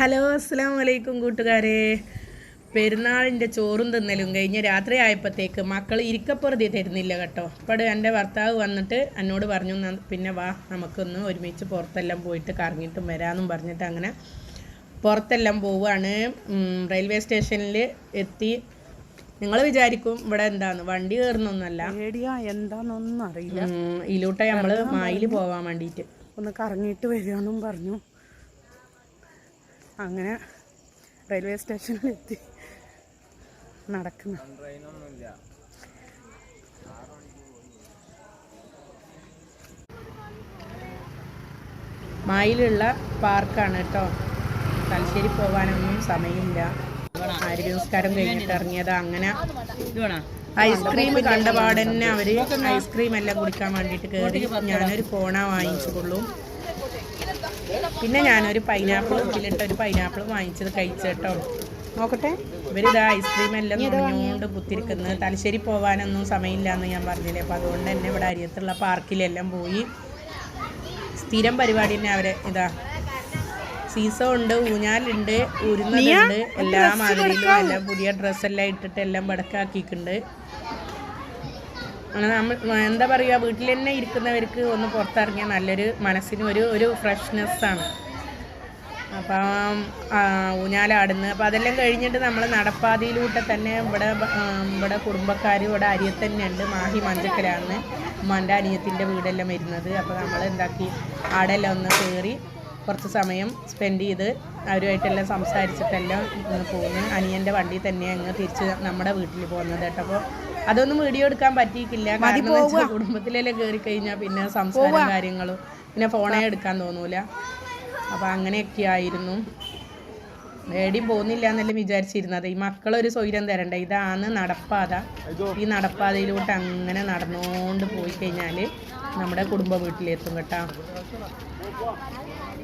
Hello അസ്സാം വലൈക്കും കൂട്ടുകാരെ. പെരുന്നാളിന്റെ ചോറും തിന്നലും കഴിഞ്ഞ് രാത്രി ആയപ്പോഴത്തേക്ക് മക്കൾ ഇരിക്കപ്പുറതി തരുന്നില്ല കേട്ടോ. അപ്പോൾ എന്റെ ഭർത്താവ് വന്നിട്ട് എന്നോട് പറഞ്ഞു "ന- പിന്നെ വാ നമുക്കൊന്ന് ഒരുമിച്ച് പുറത്തെല്ലാം പോയിട്ട് കറങ്ങിയിട്ടും വരാമെന്നും പറഞ്ഞിട്ട് അങ്ങനെ പുറത്തെല്ലാം പോവുകയാണ് റെയിൽവേ സ്റ്റേഷനിൽ എത്തി. നിങ്ങൾ വിചാരിക്കും ഇവിടെ എന്താന്ന് വണ്ടി കയറുന്നൊന്നല്ല. പേടിയാ എന്താന്നൊന്നും അറിയില്ല. ഇതിലൂട്ടെ നമ്മൾ മായിൽ പോവാൻ വേണ്ടിയിട്ട്. ഒന്ന് കറങ്ങിയിട്ട് വരികയെന്നും പറഞ്ഞു. അങ്ങനെ റെയിൽവേ സ്റ്റേഷനിലെത്തി. നടക്കുന്നു. മായിലുള്ള പാർക്കാണ് കേട്ടോ. തലശ്ശേരി പോകാനൊന്നും സമയമില്ല. ആര്യനമസ്കാരം കഴിഞ്ഞിട്ട് ഇറങ്ങിയത് അങ്ങനെ ഐസ്ക്രീം കണ്ട പാടന്നെ അവർ ഐസ്ക്രീം എല്ലാം കുടിക്കാൻ വേണ്ടിയിട്ട് കയറി ഞാനൊരു ഫോണ വാങ്ങിച്ചുകൊള്ളൂ. പിന്നെ ഞാനൊരു പൈനാപ്പിൾ ഉപ്പിലിട്ട ഒരു പൈനാപ്പിൾ വാങ്ങിച്ചത് കഴിച്ചു കേട്ടോ നോക്കട്ടെ. ഇവരിതാ ഐസ്ക്രീം എല്ലാം നുണഞ്ഞുകൊണ്ട് കുത്തിരിക്കുന്നത്. തലശ്ശേരി പോകാനൊന്നും സമയമില്ല എന്ന് ഞാൻ പറഞ്ഞില്ലേ. അപ്പോൾ അതുകൊണ്ട് തന്നെ ഇവിടെ അരിയത്തുള്ള പാർക്കിലെല്ലാം പോയി. സ്ഥിരം പരിപാടി തന്നെ അവരെ ഇതാ. സീസോ ഉണ്ട് ഊഞ്ഞാലുണ്ട് ഉരുന്നുണ്ട് എല്ലാ മാതിരിയിലും എല്ലാം പുതിയ ഡ്രസ്സെല്ലാം ഇട്ടിട്ട് എല്ലാം പടക്കാക്കിയിട്ടുണ്ട്. നമ്മൾ എന്താ പറയുക വീട്ടിൽ തന്നെ ഇരിക്കുന്നവർക്ക് ഒന്ന് പുറത്തിറങ്ങിയാൽ നല്ലൊരു മനസ്സിന് ഒരു ഒരു ഫ്രഷ്നെസ്സാണ് അപ്പം ഊഞ്ഞാലാടുന്നു അപ്പം അതെല്ലാം കഴിഞ്ഞിട്ട് നമ്മൾ നടപ്പാതിയിലൂടെ തന്നെ ഇവിടെ ഇവിടെ കുടുംബക്കാർ ഇവിടെ അരിയത്ത് തന്നെയുണ്ട് മാഹി മഞ്ചക്കലാണ് ഉമ്മാന്റെ അനിയത്തിന്റെ വീടെല്ലാം വരുന്നത്. അപ്പോൾ നമ്മൾ എന്താക്കി ആടെല്ലാം ഒന്ന് കയറി കുറച്ച് സമയം സ്പെൻഡ് ചെയ്ത് അവരുമായിട്ടെല്ലാം സംസാരിച്ചിട്ടെല്ലാം പോകുന്നു അനിയന്റെ വണ്ടി തന്നെ അങ്ങ് തിരിച്ച് നമ്മുടെ വീട്ടിൽ പോകുന്നത് കേട്ടോ. അപ്പോൾ അതൊന്നും വീഡിയോ എടുക്കാൻ പറ്റിയിട്ടില്ല. കാരണം കുടുംബത്തിലെല്ലാം കയറി കഴിഞ്ഞാൽ പിന്നെ സംസാരം കാര്യങ്ങളും പിന്നെ ഫോണേ എടുക്കാൻ തോന്നൂല. അപ്പോൾ അങ്ങനെയൊക്കെ ആയിരുന്നു. എവിടെയും പോകുന്നില്ല എന്നെല്ലാം വിചാരിച്ചിരുന്നത്. ഈ മക്കളൊരു സ്വൈരം തരണ്ട? ഇതാണ് നടപ്പാത. ഈ നടപ്പാതയിലോട്ട് അങ്ങനെ നടന്നുകൊണ്ട് പോയി കഴിഞ്ഞാൽ നമ്മുടെ കുടുംബ വീട്ടിലെത്തും കേട്ടോ.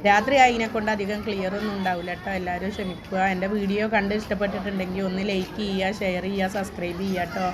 രാത്രി ആയതിനെ കൊണ്ട് അധികം ക്ലിയർ ഒന്നും ഉണ്ടാവില്ല കേട്ടോ. എല്ലാവരും ക്ഷമിക്കുക. എന്റെ വീഡിയോ കണ്ട് ഇഷ്ടപ്പെട്ടിട്ടുണ്ടെങ്കിൽ ഒന്ന് ലൈക്ക് ചെയ്യുക ഷെയർ ചെയ്യുക സബ്സ്ക്രൈബ് ചെയ്യുക കേട്ടോ.